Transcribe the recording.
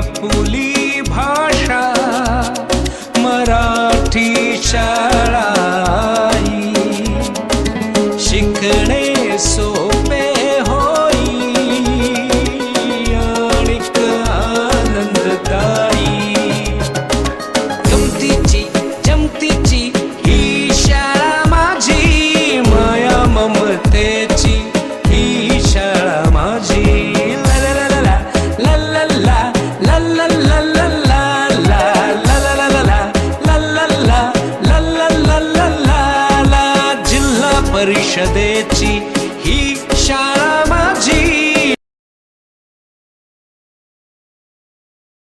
pulley भाषा मराठी शाळा शिकणे परिषदेची ही शाळा